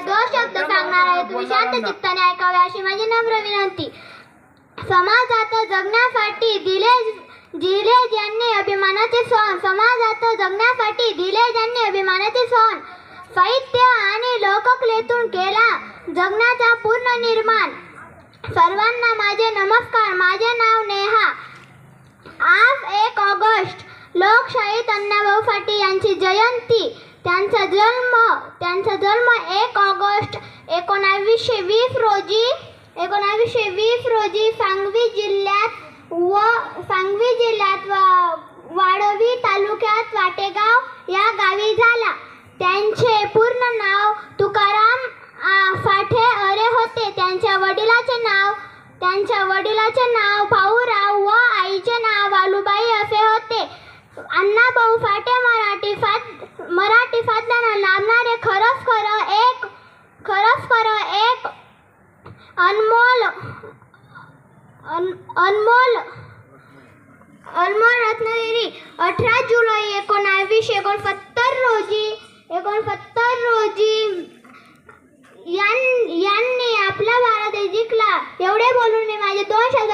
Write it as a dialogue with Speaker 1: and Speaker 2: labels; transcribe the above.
Speaker 1: दोन शब्द सांगणार आहे तुम्ही शांत चित्ताने ऐकावे अशी माझी नम्र विनंती. समाजात जगण्यासाठी दिले दिले ज्यांनी अभिमानाचे सोन समाजात जगण्यासाठी दिले ज्यांनी अभिमानाचे सोन साहित्य आणि लोककलेतून केला जगण्याचा पूर्ण निर्माण. सर्वांना माझे नमस्कार. माझे नाव नेहा. आज एक ऑगस्ट. लोकशाहीत अण्णाभाऊ साठे यांची जयंती. त्यांचा जन्म त्यांचा जन्म एक ऑगस्ट एकोणावीसशे वीस रोजी एकोणावीसशे वीस रोजी सांगवी जिल्ह्यात व सांगवी जिल्ह्यात वा- वाडवी तालुक्यात वाटेगाव या गावी झाला. त्यांचे पूर्ण नाव तुकाराम फाठे साठे अरे होते. त्यांच्या वडिलाचे नाव त्यांच्या वडिलाचे नाव करणारे खरंच खरं एक खरंच खरं एक अनमोल अन अनमोल अनमोल रत्नागिरी अठरा जुलै एकोणावीसशे एकोणसत्तर रोजी एकोणसत्तर रोजी यां- यांनी आपला भारत जिंकला. एवढे बोलून मी माझे दोन शब्द